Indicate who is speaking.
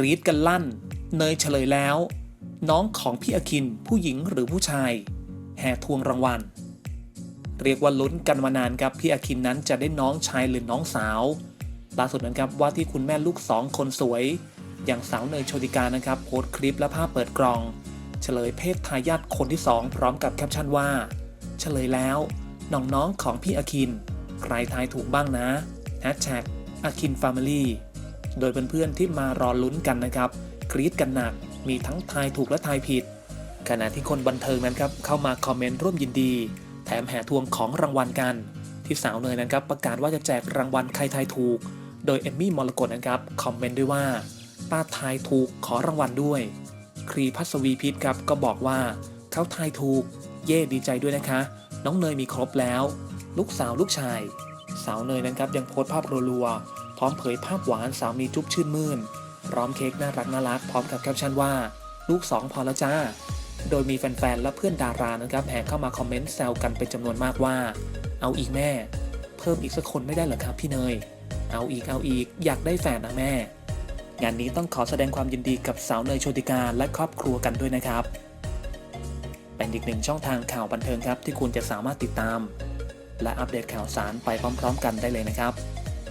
Speaker 1: รีดกันลั่น เนยเฉลยแล้ว น้องของพี่อคินผู้หญิงหรือผู้ชาย แห่ทวงรางวัล เรียกว่าลุ้นกันมานานครับพี่อคินนั้นจะได้น้องชายหรือน้องสาวล่าสุดนะครับว่าที่คุณแม่ลูกสองคนสวย อย่างสาวเนยโชติกานะครับโพสต์คลิปและภาพเปิดกล่อง เฉลยเพศทายาทคนที่สองพร้อมกับแคปชั่นว่า เฉลยแล้วน้องๆของพี่อคิน ใครทายถูกบ้างนะ Hashtag อคิน Family โดยเพื่อนๆที่มารอลุ้นกันนะครับกรี๊ดกันหนัก มีทั้งทายถูกและทายผิด ขณะที่คนบันเทิงนั้นครับเข้ามาคอมเมนต์ร่วมยินดี แถมแห่ทวงของรางวัลกัน ที่สาวเนยนะครับประกาศว่าจะแจกรางวัลใครทายถูก โดยเอมมี่มรกตนะครับคอมเมนต์ด้วยว่าป้าทายถูกขอรางวัลด้วย ครีพัสวีพิษครับก็บอกว่าเขาทายถูก เย่ดีใจด้วยนะคะ น้องเนยมีครบแล้ว ลูกสาวลูกชาย สาวเนยนั้นครับยังโพสต์ภาพรัวๆ ร้อมเผยภาพหวานสามีจุ๊บชื่นมื่นพร้อมเค้กน่ารักน่ารักพร้อมกับแคปชั่นว่า ลูกสองพอแล้วจ้า โดยมีแฟนๆ และเพื่อนดารานะครับแห่เข้ามาคอมเมนต์แซวกันเป็นจำนวนมากว่า เอาอีกแม่ เพิ่มอีกสักคนไม่ได้หรอครับพี่เนย เอาอีกเอาอีกอยากได้แฟนนะแม่ งานนี้ต้องขอแสดงความยินดีกับสาวเนยโชติกาและครอบครัวกันด้วยนะครับ เป็นอีกหนึ่งช่องทางข่าวบันเทิงครับที่คุณจะสามารถติดตาม และอัปเดตข่าวสารไปพร้อม ๆ กันได้เลยนะครับ